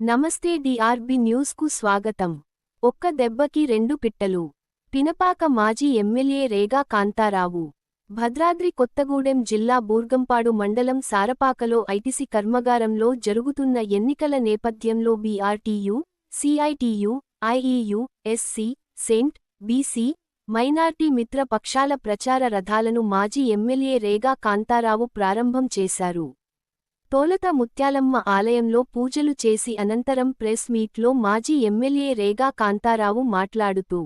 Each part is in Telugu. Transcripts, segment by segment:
నమస్తే డిఆర్బి న్యూస్కు స్వాగతం. ఒక్క దెబ్బకి రెండు పిట్టలు. పినపాక మాజీ ఎమ్మెల్యే రేగా కాంతారావు. భద్రాద్రి కొత్తగూడెం జిల్లా బూర్గంపాడు మండలం సారపాకలో ఐటిసి కర్మగారంలో జరుగుతున్న ఎన్నికల నేపథ్యంలో బీఆర్టీయు సిఐటియు ఐఈయు ఎస్సీ సెంట్ బీసీ మైనార్టీ మిత్ర పక్షాల ప్రచార రథాలను మాజీ ఎమ్మెల్యే రేగా కాంతారావు ప్రారంభం చేశారు. తోలత ముత్యాలమ్మ ఆలయంలో పూజలు చేసి అనంతరం ప్రెస్ మీట్లో మాజీ ఎమ్మెల్యే రేగా కాంతారావు మాట్లాడుతూ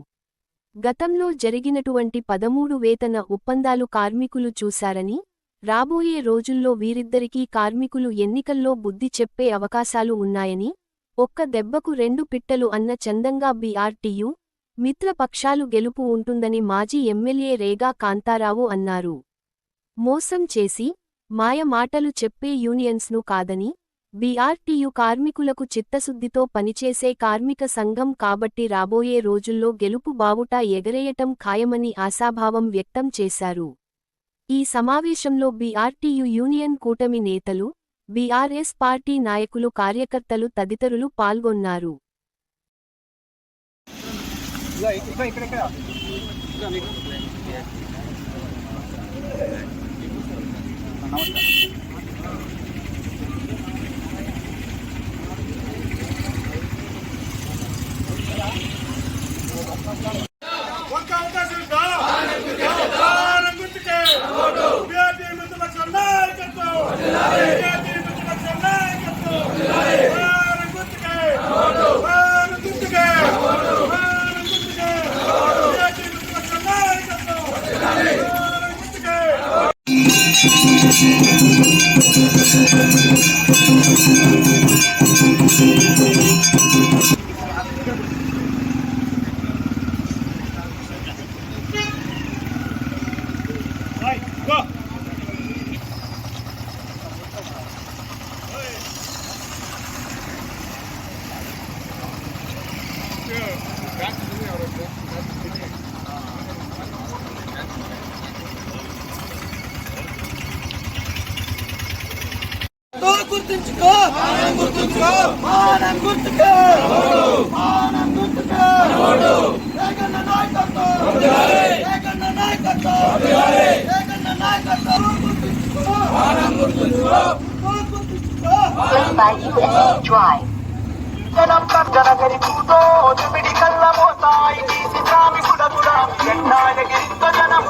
గతంలో జరిగినటువంటి పదమూడు వేతన ఒప్పందాలు కార్మికులు చూశారని రాబోయే రోజుల్లో వీరిద్దరికీ కార్మికులు ఎన్నికల్లో బుద్ధి చెప్పే అవకాశాలు ఉన్నాయని ఒక్క దెబ్బకు రెండు పిట్టలు అన్న చందంగా బీఆర్టీయు మిత్రపక్షాలు గెలుపు ఉంటుందని మాజీ ఎమ్మెల్యే రేగా కాంతారావు అన్నారు. మోసం చేసి మాయ మాటలు చెప్పే యూనియన్స్ను కాదని బీఆర్టీయు కార్మికులకు చిత్తశుద్ధితో పనిచేసే కార్మిక సంఘం కాబట్టి రాబోయే రోజుల్లో గెలుపు బావుటా ఎగరేయటం ఖాయమని ఆశాభావం వ్యక్తం చేశారు. ఈ సమావేశంలో బీఆర్టీయు యూనియన్ కూటమి నేతలు బీఆర్ఎస్ పార్టీ నాయకులు కార్యకర్తలు తదితరులు పాల్గొన్నారు. ఇక్కడ ఇక్కడ ఇక్కడ ఒక్క I'm sorry. గుర్తుంచుకో గుర్తుంచుకో మానం గుర్తుకో మానం గుర్తుకో జగన్న నాయకత్వం జగన్న నాయకత్వం జగన్న నాయకత్వం గుర్తుంచుకో మానం గుర్తుంచుకో గుర్తుంచుకో Driven by USA Drive. జనం కర్జన గరిపుతో తుమిడి కళ్ళ మోసాయి తీసి తామి కుడకుడ ఎండాయ గిరిత జనం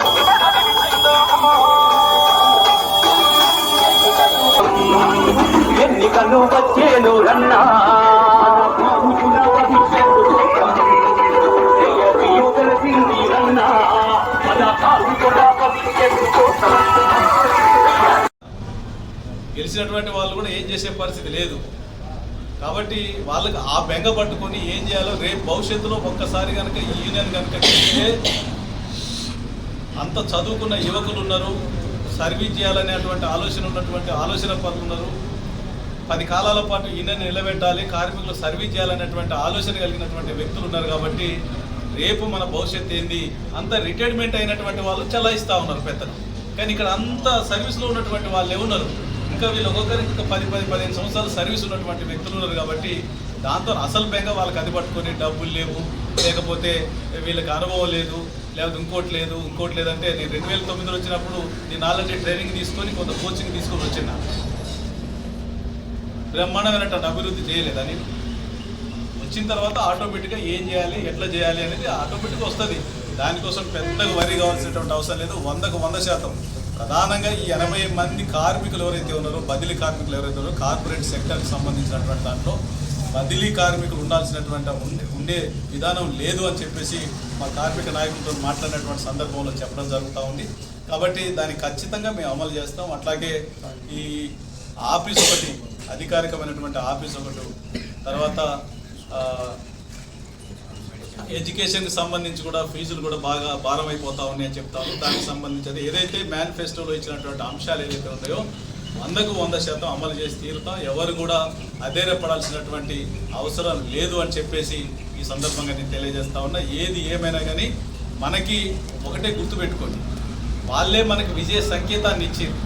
ఎన్నికలు వచ్చేను రన్నా? గెలిచినటువంటి వాళ్ళు కూడా ఏం చేసే పరిస్థితి లేదు. కాబట్టి వాళ్ళకి ఆ బెంగ పట్టుకొని ఏం చేయాలో రేపు భవిష్యత్తులో ఒక్కసారి కనుక ఈ యూనియన్ కనుక అంత చదువుకున్న యువకులు ఉన్నారు సర్వీస్ చేయాలనేటువంటి ఆలోచన ఉన్నటువంటి ఆలోచన పనులు ఉన్నారు. పది కాలాల పాటు యూనియన్ నిలబెట్టాలి కార్మికులు సర్వీస్ చేయాలనేటువంటి ఆలోచన కలిగినటువంటి వ్యక్తులు ఉన్నారు కాబట్టి రేపు మన భవిష్యత్తు ఏంది? అంత రిటైర్మెంట్ అయినటువంటి వాళ్ళు చలాయిస్తూ ఉన్నారు పెద్దలు. కానీ ఇక్కడ అంత సర్వీస్లో ఉన్నటువంటి వాళ్ళు ఉన్నారు ఇంకా వీళ్ళు ఒక్కొక్కరికి ఇంకా పది పది పదిహేను సంవత్సరాలు సర్వీస్ ఉన్నటువంటి వ్యక్తులు ఉన్నారు కాబట్టి దాంతో అసలు బెంగ వాళ్ళకి అది పట్టుకొని డబ్బులు లేవు. లేకపోతే వీళ్ళకి అనుభవం లేదు లేకపోతే ఇంకోటి లేదు ఇంకోటి లేదంటే నేను రెండు వేల తొమ్మిదిలో వచ్చినప్పుడు నేను ఆల్రెడీ ట్రైనింగ్ తీసుకొని కొంత కోచింగ్ తీసుకొని వచ్చిన. బ్రహ్మాండమైనటువంటి అభివృద్ధి చేయలేదని వచ్చిన తర్వాత ఆటోమేటిక్గా ఏం చేయాలి ఎట్లా చేయాలి అనేది ఆటోమేటిక్గా వస్తుంది. దానికోసం పెద్దగా వరి కావాల్సినటువంటి అవసరం లేదు వందకు వంద శాతం. ప్రధానంగా ఈ ఎనభై మంది కార్మికులు ఎవరైతే ఉన్నారో బదిలీ కార్మికులు ఎవరైతే ఉన్నారో కార్పొరేట్ సెక్టర్కి సంబంధించినటువంటి దాంట్లో బదిలీ కార్మికులు ఉండాల్సినటువంటి ఉండే ఉండే విధానం లేదు అని చెప్పేసి మా కార్మిక నాయకులతో మాట్లాడినటువంటి సందర్భంలో చెప్పడం జరుగుతూ ఉంది. కాబట్టి దాన్ని ఖచ్చితంగా మేము అమలు చేస్తాం. అట్లాగే ఈ ఆఫీస్ ఒకటి అధికారికమైనటువంటి ఆఫీస్ ఒకటి తర్వాత ఎడ్యుకేషన్కి సంబంధించి కూడా ఫీజులు కూడా బాగా భారం అయిపోతా ఉన్నాయని అని చెప్తాను దానికి సంబంధించి ఏదైతే మేనిఫెస్టోలో ఇచ్చినటువంటి అంశాలు ఏదైతే ఉన్నాయో వందకు వంద శాతం అమలు చేసి తీరుతాం ఎవరు కూడా అధైర్యపడాల్సినటువంటి అవసరం లేదు అని చెప్పేసి ఈ సందర్భంగా నేను తెలియజేస్తా ఉన్నా. ఏది ఏమైనా కానీ మనకి ఒకటే గుర్తుపెట్టుకోండి. వాళ్ళే మనకి విజయ సంకేతాన్ని ఇచ్చింది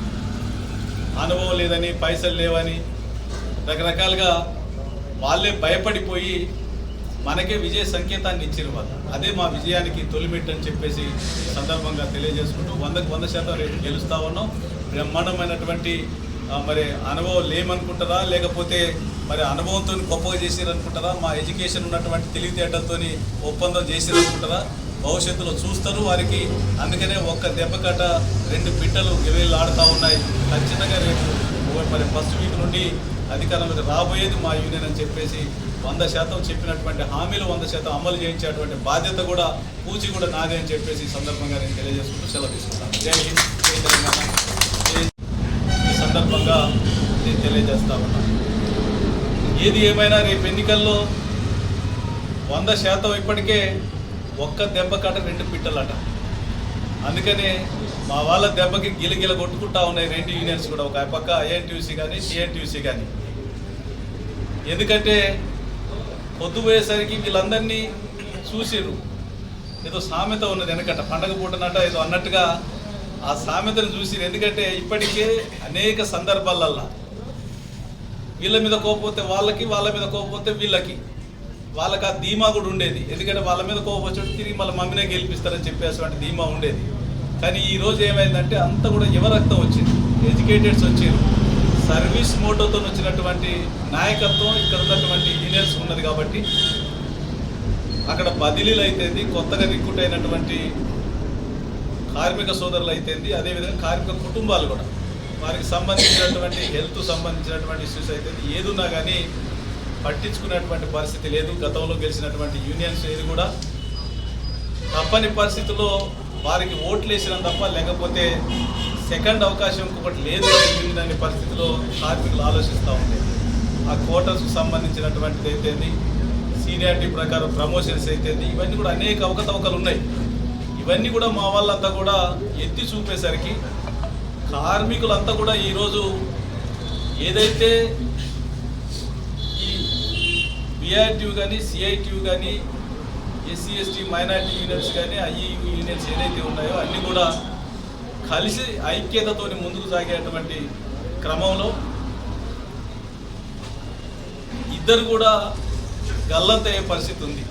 అనుభవం లేదని పైసలు లేవని రకరకాలుగా వాళ్ళే భయపడిపోయి మనకే విజయ సంకేతాన్ని ఇచ్చారు వాళ్ళు. అదే మా విజయానికి తొలిమెట్టు అని చెప్పేసి సందర్భంగా తెలియజేసుకుంటూ వందకు వంద శాతం రేపు గెలుస్తూ ఉన్నాం. బ్రహ్మాండమైనటువంటి మరి అనుభవం లేమనుకుంటారా లేకపోతే మరి అనుభవంతో గొప్పగా చేసిరనుకుంటారా మా ఎడ్యుకేషన్ ఉన్నటువంటి తెలివితేటలతో ఒప్పందం చేసిరనుకుంటారా భవిష్యత్తులో చూస్తారు. వారికి అందుకనే ఒక్క దెబ్బకట రెండు పిట్టలు ఆడుతూ ఉన్నాయి. ఖచ్చితంగా రేపు మరి ఫస్ట్ వీక్ నుండి అధికారంలోకి రాబోయేది మా యూనియన్ అని చెప్పేసి వంద శాతం చెప్పినటువంటి హామీలు వంద శాతం అమలు చేయించేటువంటి బాధ్యత కూడా పూచి కూడా నాదే అని చెప్పేసి ఈ సందర్భంగా నేను తెలియజేసుకుంటూ సెలవు తీసుకుంటాను. జై హింద్ జై తెలంగాణ. ఈ సందర్భంగా నేను తెలియజేస్తా ఉన్నాను ఏది ఏమైనా రేపు ఎన్నికల్లో వంద శాతం ఇప్పటికే ఒక్క దెబ్బ కట్ట రెండు పిట్టలట. అందుకనే మా వాళ్ళ దెబ్బకి గిలగిల కొట్టుకుంటా ఉన్నాయి రెండు యూనియన్స్ కూడా. ఒక పక్క ఐఎన్టీయూసీ కానీ సిఎన్టీయూసీ కానీ. ఎందుకంటే పొద్దుపోయేసరికి వీళ్ళందరినీ చూసిరు ఏదో సామెత ఉన్నది వెనకట పండగ పూటనట ఏదో అన్నట్టుగా ఆ సామెతను చూసిరు ఎందుకంటే ఇప్పటికే అనేక సందర్భాలల్లా వీళ్ళ మీద కోపపోతే వాళ్ళకి వాళ్ళ మీద కోపపోతే వీళ్ళకి. వాళ్ళకి ఆ ధీమా కూడా ఉండేది. ఎందుకంటే వాళ్ళ మీద కోపం వచ్చి తిరిగి మళ్ళీ మమ్మీనే గెలిపిస్తారని చెప్పేసి ధీమా ఉండేది. కానీ ఈ రోజు ఏమైందంటే అంతా కూడా యువ రక్తం వచ్చింది? ఎడ్యుకేటెడ్స్ వచ్చారు. సర్వీస్ మోటోతో వచ్చినటువంటి నాయకత్వం ఇక్కడ ఉన్నటువంటి ఇంజనీర్స్ ఉన్నది కాబట్టి అక్కడ బదిలీలు అయితేంది కొత్తగా రిక్రూట్ అయినటువంటి కార్మిక సోదరులు అయితేంది అదేవిధంగా కార్మిక కుటుంబాలు కూడా. వారికి సంబంధించినటువంటి హెల్త్ సంబంధించినటువంటి ఇష్యూస్ అయితే ఏదున్నా కానీ పట్టించుకునేటువంటి పరిస్థితి లేదు. గతంలో గెలిచినటువంటి యూనియన్స్ ఏది కూడా తప్పని పరిస్థితుల్లో వారికి ఓట్లు వేసినాం తప్ప లేకపోతే సెకండ్ అవకాశం ఇంకొకటి లేదు యూనియన్ అనే పరిస్థితిలో కార్మికులు ఆలోచిస్తూ ఉంటాయి ఆ కోటర్స్కి సంబంధించినటువంటిది అయితేంది సీనియారిటీ ప్రకారం ప్రమోషన్స్ అయితేంది ఇవన్నీ కూడా అనేక అవకతవకలు ఉన్నాయి. ఇవన్నీ కూడా మా వాళ్ళంతా కూడా ఎత్తి చూపేసరికి కార్మికులంతా కూడా ఈరోజు ఏదైతే ఏఆర్టీయూ కానీ సిఐటియు కానీ ఎస్సీ ఎస్టీ మైనార్టీ యూనియన్స్ కానీ ఐఈయు యూనియన్స్ ఏదైతే ఉన్నాయో అన్నీ కూడా కలిసి ఐక్యతతోని ముందుకు సాగేటువంటి క్రమంలో ఇద్దరు కూడా గల్లంతయ్యే పరిస్థితి ఉంది.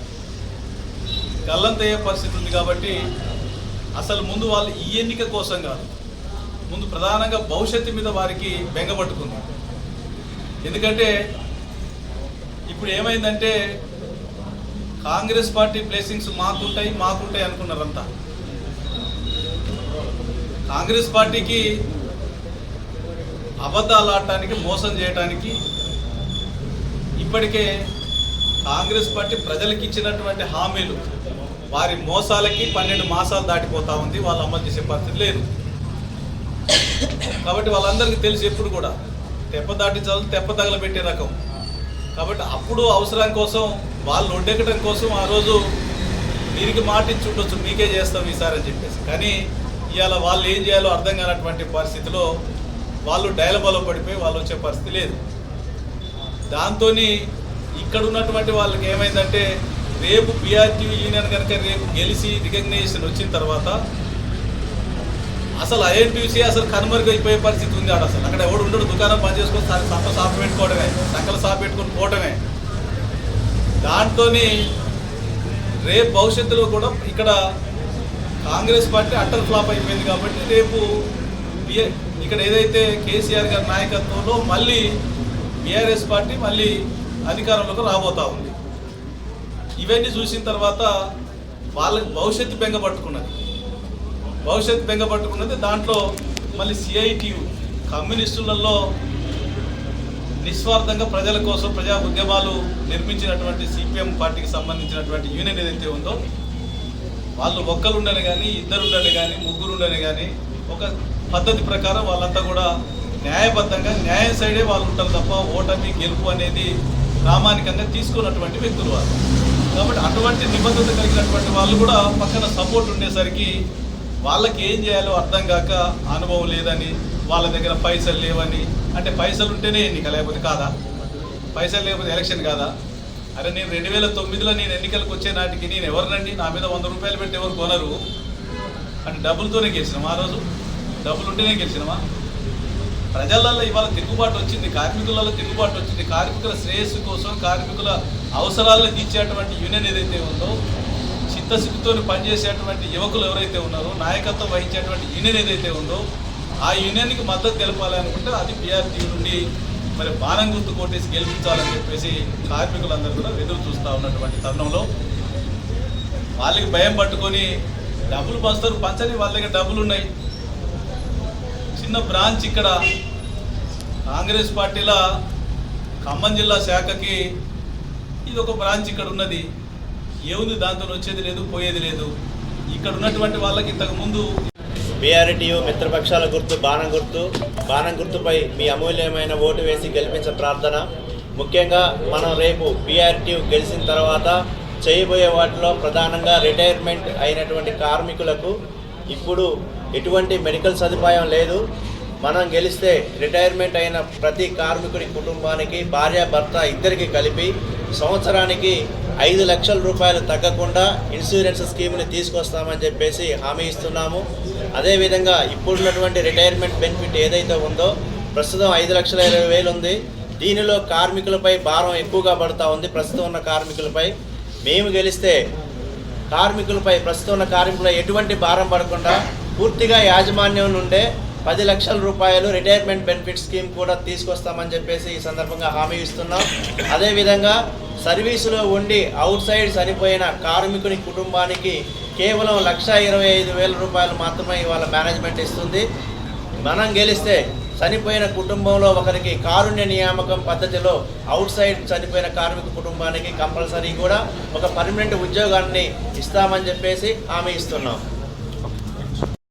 గల్లంతయ్యే పరిస్థితి ఉంది కాబట్టి అసలు ముందు వాళ్ళు ఈ ఎన్నిక కోసం కాదు ముందు ప్రధానంగా భవిష్యత్తు మీద వారికి బెంగపట్టుకుంది ఎందుకంటే ఇప్పుడు ఏమైందంటే కాంగ్రెస్ పార్టీ బ్లెస్సింగ్స్ మాకుంటాయి మాకుంటాయి అనుకున్నారంతా. కాంగ్రెస్ పార్టీకి అబద్ధాలు ఆడటానికి మోసం చేయడానికి ఇప్పటికే కాంగ్రెస్ పార్టీ ప్రజలకు ఇచ్చినటువంటి హామీలు వారి మోసాలకి పన్నెండు మాసాలు దాటిపోతా ఉంది వాళ్ళు అమలు చేసే పరిస్థితి లేదు. కాబట్టి వాళ్ళందరికీ తెలిసి ఎప్పుడు కూడా తెప్ప దాటించాలి తెప్ప తగలబెట్టే రకం. కాబట్టి అప్పుడు అవసరం కోసం వాళ్ళు ఒడ్డెక్కడం కోసం ఆ రోజు దీనికి మాట ఇచ్చి ఉండొచ్చు మీకే చేస్తాం ఈసారి అని చెప్పేసి. కానీ ఇవాళ వాళ్ళు ఏం చేయాలో అర్థం కానటువంటి పరిస్థితిలో వాళ్ళు డైలమాలో పడిపోయి వాళ్ళు వచ్చే పరిస్థితి లేదు. దాంతో ఇక్కడ ఉన్నటువంటి వాళ్ళకి ఏమైందంటే రేపు బీఆర్టీ యూనియన్ కనుక రేపు గెలిచి రికగ్నైజేషన్ వచ్చిన తర్వాత అసలు ఐఎన్టీసీ అసలు కనుమరుగైపోయే పరిస్థితి ఉంది ఆడ అసలు. అక్కడ ఎవడు ఉండడు దుకాణం బంద్ చేసుకొని స- సంత సాపు పెట్టుకోవడమే సక్కల సాప పెట్టుకొని పోవటమే దాంతో రేపు భవిష్యత్తులో కూడా ఇక్కడ కాంగ్రెస్ పార్టీ అట్టల్ ఫ్లాప్ అయిపోయింది కాబట్టి రేపు బిఏ- ఇక్కడ ఏదైతే కేసీఆర్ గారి నాయకత్వంలో మళ్ళీ బీఆర్ఎస్ పార్టీ మళ్ళీ అధికారంలోకి రాబోతా ఉంది. ఇవన్నీ చూసిన తర్వాత వాళ్ళకి భవిష్యత్తు బెంగ పట్టుకున్నది. భవిష్యత్తు బెంగపట్టుకున్నది. దాంట్లో మళ్ళీ సిఐటియు కమ్యూనిస్టులలో నిస్వార్థంగా ప్రజల కోసం ప్రజా ఉద్యమాలు నిర్మించినటువంటి సిపిఎం పార్టీకి సంబంధించినటువంటి యూనియన్ ఏదైతే ఉందో వాళ్ళు ఒక్కరుండని కానీ ఇద్దరుండని కానీ ముగ్గురుండని కానీ ఒక పద్ధతి ప్రకారం వాళ్ళంతా కూడా న్యాయబద్ధంగా న్యాయం సైడే వాళ్ళు ఉంటారు తప్ప ఓటమి గెలుపు అనేది ప్రామాణికంగా తీసుకున్నటువంటి వ్యక్తులు వాళ్ళు. కాబట్టి అటువంటి నిబద్ధత కలిగినటువంటి వాళ్ళు కూడా పక్కన సపోర్ట్ ఉండేసరికి వాళ్ళకి ఏం చేయాలో అర్థం కాక అనుభవం లేదని వాళ్ళ దగ్గర పైసలు లేవని అంటే పైసలు ఉంటేనే ఎన్నిక లేకపోతే కాదా? పైసలు లేకపోతే ఎలక్షన్ కాదా? అరే నేను రెండు వేల తొమ్మిదిలో నేను ఎన్నికలకు వచ్చే నాటికి నేను ఎవరినండి? నా మీద వంద రూపాయలు పెట్టి ఎవరు కొనరు? అంటే డబ్బులతోనే గెలిచినామా ఆ రోజు. డబ్బులు ఉంటేనే గెలిచినామా? ప్రజలలో ఇవాళ తిరుగుబాటు వచ్చింది కార్మికులలో తిరుగుబాటు వచ్చింది. కార్మికుల శ్రేయస్సు కోసం కార్మికుల అవసరాలను తీర్చేటువంటి యూనియన్ ఏదైతే ఉందో చిత్తశుద్ధితో పనిచేసేటువంటి యువకులు ఎవరైతే ఉన్నారో నాయకత్వం వహించేటువంటి యూనియన్ ఏదైతే ఉందో ఆ యూనియన్కి మద్దతు తెలపాలి అనుకుంటే అది బీఆర్టీ నుండి మరి బాణం గుర్తు కొట్టేసి గెలిపించాలని చెప్పేసి కార్మికులందరూ కూడా ఎదురు చూస్తూ ఉన్నటువంటి తరుణంలో వాళ్ళకి భయం పట్టుకొని డబ్బులు పంచుతారు. పంచని వాళ్ళ దగ్గర డబ్బులు ఉన్నాయి. చిన్న బ్రాంచ్ ఇక్కడ కాంగ్రెస్ పార్టీల ఖమ్మం జిల్లా శాఖకి ఇది ఒక బ్రాంచ్ ఇక్కడ ఉన్నది. ఏముంది దాంతో వచ్చేది లేదు పోయేది లేదు. ఇక్కడ ఉన్నటువంటి వాళ్ళకి ఇంతకు ముందు బీఆర్టీయు మిత్రపక్షాల గుర్తు బాణం గుర్తు బాణం గుర్తుపై మీ అమూల్యమైన ఓటు వేసి గెలిపించే ప్రార్థన. ముఖ్యంగా మనం రేపు బీఆర్టీయు గెలిచిన తర్వాత చేయబోయే వాటిలో ప్రధానంగా రిటైర్మెంట్ అయినటువంటి కార్మికులకు ఇప్పుడు ఎటువంటి మెడికల్ సదుపాయం లేదు. మనం గెలిస్తే రిటైర్మెంట్ అయిన ప్రతి కార్మికుడి కుటుంబానికి భార్య భర్త ఇద్దరికి కలిపి సంవత్సరానికి ఐదు లక్షల రూపాయలు తగ్గకుండా ఇన్సూరెన్స్ స్కీమ్ని తీసుకొస్తామని చెప్పేసి హామీ ఇస్తున్నాము. అదేవిధంగా ఇప్పుడున్నటువంటి రిటైర్మెంట్ బెనిఫిట్ ఏదైతే ఉందో ప్రస్తుతం ఐదు లక్షల ఇరవై వేలు ఉంది. దీనిలో కార్మికులపై భారం ఎక్కువగా పడుతూ ఉంది. ప్రస్తుతం ఉన్న కార్మికులపై మేము గెలిస్తే కార్మికులపై ప్రస్తుతం ఉన్న కార్మికులపై ఎటువంటి భారం పడకుండా పూర్తిగా యాజమాన్యం నుండే పది లక్షల రూపాయలు రిటైర్మెంట్ బెనిఫిట్ స్కీమ్ కూడా తీసుకొస్తామని చెప్పేసి ఈ సందర్భంగా హామీ ఇస్తున్నాం. అదేవిధంగా సర్వీసులో ఉండి అవుట్ సైడ్ చనిపోయిన కార్మికుని కుటుంబానికి కేవలం లక్ష ఇరవై ఐదు వేల రూపాయలు మాత్రమే ఇవాళ మేనేజ్మెంట్ ఇస్తుంది. మనం గెలిస్తే చనిపోయిన కుటుంబంలో ఒకరికి కారుణ్య నియామకం పద్ధతిలో అవుట్ సైడ్ చనిపోయిన కార్మిక కుటుంబానికి కంపల్సరీ కూడా ఒక పర్మనెంట్ ఉద్యోగాన్ని ఇస్తామని చెప్పేసి హామీ ఇస్తున్నాం.